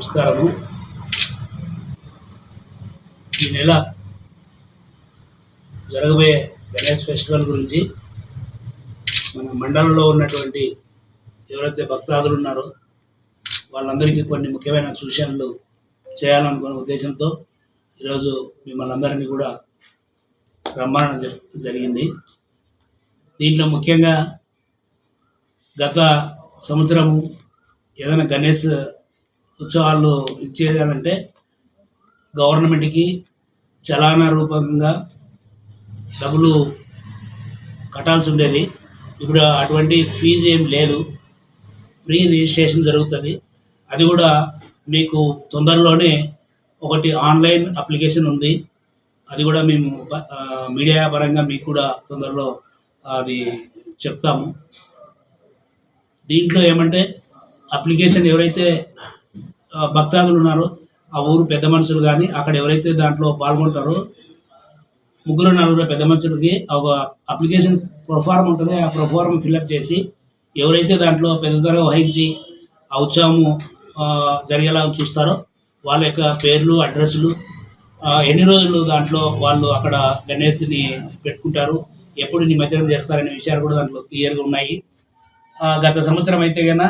నమస్కారము ఈ నెల జరగబోయే గణేష్ ఫెస్టివల్ గురించి మన మండలంలో ఉన్నటువంటి ఎవరైతే భక్తాదులు ఉన్నారో వాళ్ళందరికీ కొన్ని ముఖ్యమైన సూచనలు చేయాలనుకునే ఉద్దేశంతో ఈరోజు మిమ్మల్ని అందరినీ కూడా రమ్మనడం జ- జరిగింది. దీంట్లో ముఖ్యంగా గత సంవత్సరము ఏదైనా గణేష్ ఉత్సవాలు ఇచ్చేయాలంటే గవర్నమెంట్కి చలానా రూపంగా డబ్బులు కట్టాల్సి ఉండేది. ఇప్పుడు అటువంటి ఫీజు ఏం లేదు. ఫ్రీ రిజిస్ట్రేషన్ జరుగుతుంది. అది కూడా మీకు తొందరలోనే ఒకటి ఆన్లైన్ అప్లికేషన్ ఉంది. అది కూడా మేము మీడియా పరంగా మీకు కూడా తొందరలో అది చెప్తాము. దీంట్లో ఏమంటే అప్లికేషన్ ఎవరైతే భక్తాదులు ఉన్నారో. ఆ ఊరు పెద్ద మనుషులు కానీ అక్కడ ఎవరైతే దాంట్లో పాల్గొంటారో ముగ్గురు నలుగురు పెద్ద మనుషులకి ఒక అప్లికేషన్ ప్రొఫార్మ్ ఉంటుంది. ఆ ప్రొఫార్మ్ ఫిల్అప్ చేసి ఎవరైతే దాంట్లో పెద్దగా వహించి ఆ ఉత్సవము జరిగేలా చూస్తారో వాళ్ళ యొక్క పేర్లు అడ్రస్లు ఎన్ని రోజులు దాంట్లో వాళ్ళు అక్కడ గణేష్ని పెట్టుకుంటారు ఎప్పుడు నిమజ్జనం చేస్తారనే విషయాలు కూడా దాంట్లో క్లియర్గా ఉన్నాయి. గత సంవత్సరం అయితే కన్నా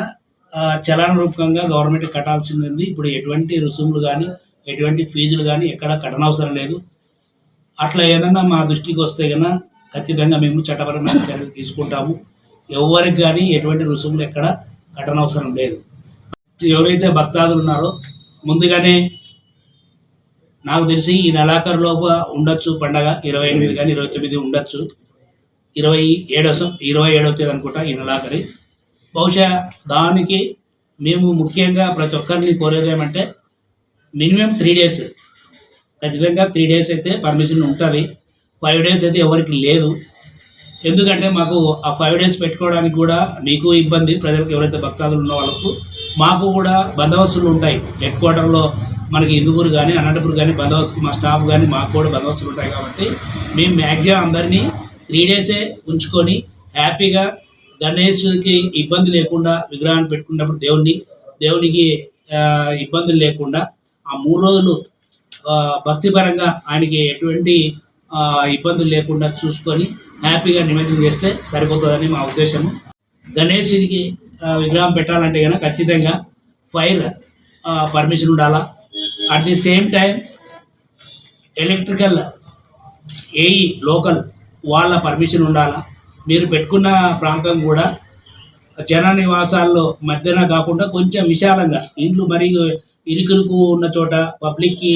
చలాన రూపకంగా గవర్నమెంట్ కట్టాల్సి ఉంది ఇప్పుడు ఎటువంటి రుసుములు కానీ ఎటువంటి ఫీజులు కానీ ఎక్కడ కట్టనవసరం లేదు. అట్లా ఏదన్నా మా దృష్టికి వస్తే కన్నా ఖచ్చితంగా మేము చట్టపరమైన చర్యలు తీసుకుంటాము. ఎవరికి కానీ ఎటువంటి రుసుములు ఎక్కడ కట్టనవసరం లేదు. ఎవరైతే భక్తాదులు ఉన్నారో ముందుగానే నాకు తెలిసి ఈ నెలాఖరులోపు ఉండొచ్చు పండగ. ఇరవై ఎనిమిది కానీ ఇరవై తొమ్మిది ఉండొచ్చు. ఇరవై ఏడో ఇరవై ఏడవ తేదీ అనుకుంటా ఈ నెలాఖరి. బహుశా దానికి మేము ముఖ్యంగా ప్రతి ఒక్కరిని కోరేది ఏమంటే మినిమం త్రీ డేస్ ఖచ్చితంగా త్రీ డేస్ అయితే పర్మిషన్ ఉంటుంది. ఫైవ్ డేస్ అయితే ఎవరికి లేదు. ఎందుకంటే మాకు ఆ ఫైవ్ డేస్ పెట్టుకోవడానికి కూడా మీకు ఇబ్బంది. ప్రజలకు ఎవరైతే భక్తాదులు ఉన్న వాళ్ళకు మాకు కూడా బందోబస్తులు ఉంటాయి. హెడ్ క్వార్టర్లో మనకి ఇందుకూరు కానీ అనంతపురం కానీ బందోబస్తు మా స్టాఫ్ కానీ మాకు కూడా బందోబస్తులు ఉంటాయి కాబట్టి మేము మ్యాక్సిమం అందరినీ త్రీ డేసే ఉంచుకొని హ్యాపీగా గణేష్కి ఇబ్బంది లేకుండా విగ్రహాన్ని పెట్టుకున్నప్పుడు దేవుణ్ణి దేవునికి ఇబ్బందులు లేకుండా ఆ మూడు రోజులు భక్తిపరంగా ఆయనకి ఎటువంటి ఇబ్బందులు లేకుండా చూసుకొని హ్యాపీగా నిమజ్జనం చేస్తే సరిపోతుందని మా ఉద్దేశము. గణేషుడికి విగ్రహం పెట్టాలంటే కనుక ఖచ్చితంగా ఫైర్ పర్మిషన్ ఉండాలా? At the same time electrical AE local వాళ్ళ పర్మిషన్ ఉండాలా? మీరు పెట్టుకున్న ప్రాంతం కూడా జన నివాసాల్లో మధ్యన కాకుండా కొంచెం విశాలంగా ఇండ్లు మరియు ఇరుకులకు ఉన్న చోట పబ్లిక్కి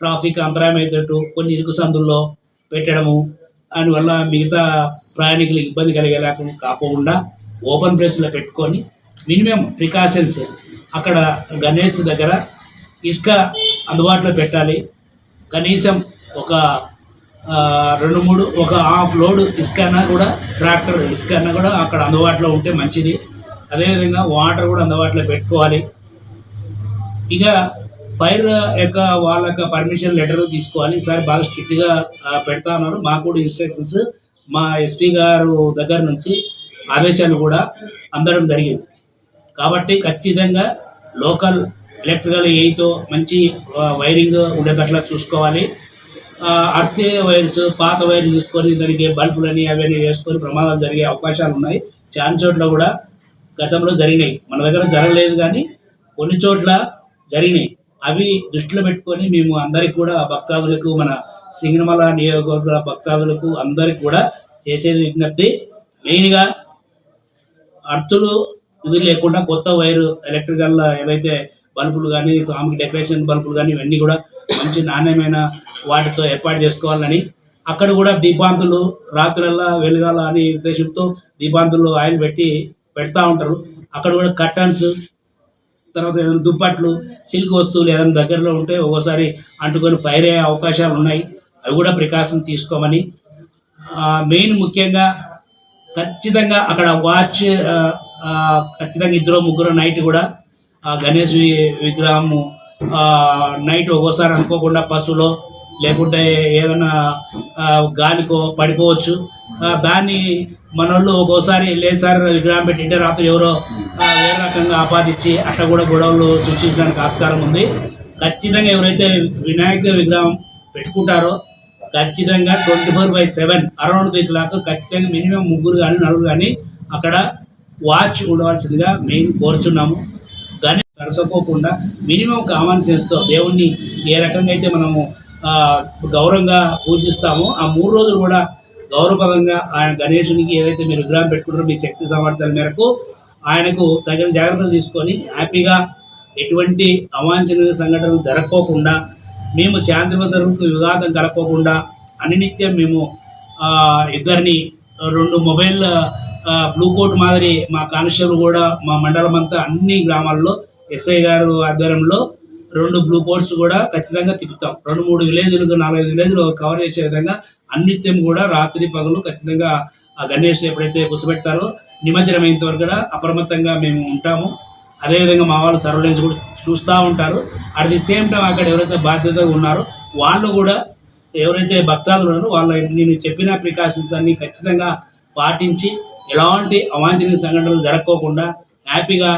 ట్రాఫిక్ అంతరాయం అయ్యేటట్టు కొన్ని ఇరుకు సందుల్లో పెట్టడము దానివల్ల మిగతా ప్రయాణికులకు ఇబ్బంది కలిగేలా కాకుండా ఓపెన్ ప్లేస్లో పెట్టుకొని మినిమం ప్రికాషన్స్ అక్కడ గణేష్ దగ్గర ఇసుక అందుబాటులో పెట్టాలి. కనీసం ఒక రెండు మూడు ఒక హాఫ్ లోడ్ ఇసుక కూడా ట్రాక్టర్ ఇసుక కూడా అక్కడ అందుబాటులో ఉంటే మంచిది. అదేవిధంగా వాటర్ కూడా అందుబాటులో పెట్టుకోవాలి. ఇక ఫైర్ యొక్క వాళ్ళ యొక్క పర్మిషన్ లెటర్ తీసుకోవాలి. ఈసారి బాగా స్ట్రిక్ట్గా పెడతా ఉన్నారు. మాకు కూడా ఇన్స్ట్రక్షన్స్ మా ఎస్పీ గారు దగ్గర నుంచి ఆదేశాలు కూడా అందడం జరిగింది. కాబట్టి ఖచ్చితంగా లోకల్ ఎలక్ట్రికల్ ఏయితో మంచి వైరింగ్ ఉండేటట్లా చూసుకోవాలి. అర్త్ వైర్స్ పాత వైర్లు తీసుకొని దానికి బల్బులని అవన్నీ వేసుకొని ప్రమాదాలు జరిగే అవకాశాలు ఉన్నాయి. చాలా చోట్ల కూడా గతంలో జరిగినాయి. మన దగ్గర జరగలేదు కానీ కొన్ని చోట్ల జరిగినాయి. అవి దృష్టిలో పెట్టుకొని మేము అందరికి కూడా భక్తాదులకు మన సింగనమల నియోజకవర్గ భక్తాదులకు అందరికి కూడా చేసేది విజ్ఞప్తి మెయిన్గా అర్థులు ఇవి లేకుండా కొత్త వైరు ఎలక్ట్రికల్ ఏదైతే బల్బులు కానీ స్వామికి డెకరేషన్ బల్బులు కానీ ఇవన్నీ కూడా మంచి నాణ్యమైన వాటితో ఏర్పాటు చేసుకోవాలని అక్కడ కూడా దీపాంతులు రాత్రల్లా వెలగాల అనే ఉద్దేశంతో దీపాంతులు ఆయిల్ పెట్టి పెడతా ఉంటారు. అక్కడ కూడా కర్టన్స్ తర్వాత ఏదైనా దుప్పట్లు సిల్క్ వస్తువులు ఏదైనా దగ్గరలో ఉంటే ఒక్కోసారి అంటుకొని ఫైర్ అయ్యే అవకాశాలు ఉన్నాయి. అవి కూడా ప్రికాషన్ తీసుకోమని. మెయిన్ ముఖ్యంగా ఖచ్చితంగా అక్కడ వాచ్ ఖచ్చితంగా ఇద్దరు ముగ్గురు నైట్ కూడా గణేష్ విగ్రహము నైట్ ఒక్కోసారి అనుకోకుండా బస్సులో లేకుంటే ఏదైనా గాలికో పడిపోవచ్చు. దాన్ని మనోళ్ళు ఒక్కోసారి లేదు సార్ విగ్రహం పెట్టింటే రాత్రి ఎవరో వేరే రకంగా ఆపాదించి అట్ట కూడా గొడవలు సృష్టించడానికి ఆస్కారం ఉంది. ఖచ్చితంగా ఎవరైతే వినాయక విగ్రహం పెట్టుకుంటారో ఖచ్చితంగా twenty four by seven around the clock ఖచ్చితంగా మినిమం ముగ్గురు కానీ నలుగురు కానీ అక్కడ వాచ్ ఉండవలసిందిగా మెయిన్ కోరుచున్నాము. కానీ మినిమం కామన్ సెన్స్తో దేవుణ్ణి ఏ రకంగా అయితే మనము గౌరవంగా పూజిస్తామో ఆ మూడు రోజులు కూడా గౌరవపరంగా ఆయన గణేషునికి ఏదైతే మీరు విగ్రహం పెట్టుకుంటారో మీ శక్తి సామర్థ్యాల మేరకు ఆయనకు తగిన జాగ్రత్తలు తీసుకొని హ్యాపీగా ఎటువంటి అవాంఛనీయ సంఘటనలు జరగకోకుండా మేము శాంతి భద్రతలకు వివాదం కలగకోకుండా అనినిత్యం మేము ఇద్దరిని రెండు మొబైల్ బ్లూ కోట్ మాదిరి మా కానిస్టేబుల్ కూడా మా మండలం అంతా అన్ని గ్రామాల్లో ఎస్ఐ గారు ఆధ్వర్యంలో రెండు బ్లూ బోర్డ్స్ కూడా ఖచ్చితంగా తిప్పుతాం. రెండు మూడు విలేజ్లు నాలుగైదు విలేజ్లు కవర్ చేసే విధంగా అన్నిత్యం కూడా రాత్రి పగలు ఖచ్చితంగా ఆ గణేష్ ఎప్పుడైతే పుసిపెడతారో నిమజ్జనం అయ్యేంత వరకు కూడా అప్రమత్తంగా మేము ఉంటాము. అదేవిధంగా మా వాళ్ళు సర్వలెన్స్ కూడా చూస్తూ ఉంటారు. అట్ ది సేమ్ టైం అక్కడ ఎవరైతే బాధ్యతగా ఉన్నారో వాళ్ళు కూడా ఎవరైతే భక్తాలు ఉన్నారో వాళ్ళ నేను చెప్పిన ప్రికాషన్స్ అన్ని ఖచ్చితంగా పాటించి ఎలాంటి అవాంఛనీయ సంఘటనలు జరగకోకుండా హ్యాపీగా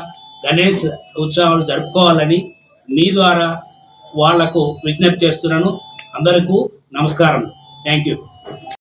గణేష్ ఉత్సవాలు జరుపుకోవాలని మీ ద్వారా వాళ్ళకు విజ్ఞప్తి చేస్తున్నాను. అందరికీ నమస్కారం. Thank you.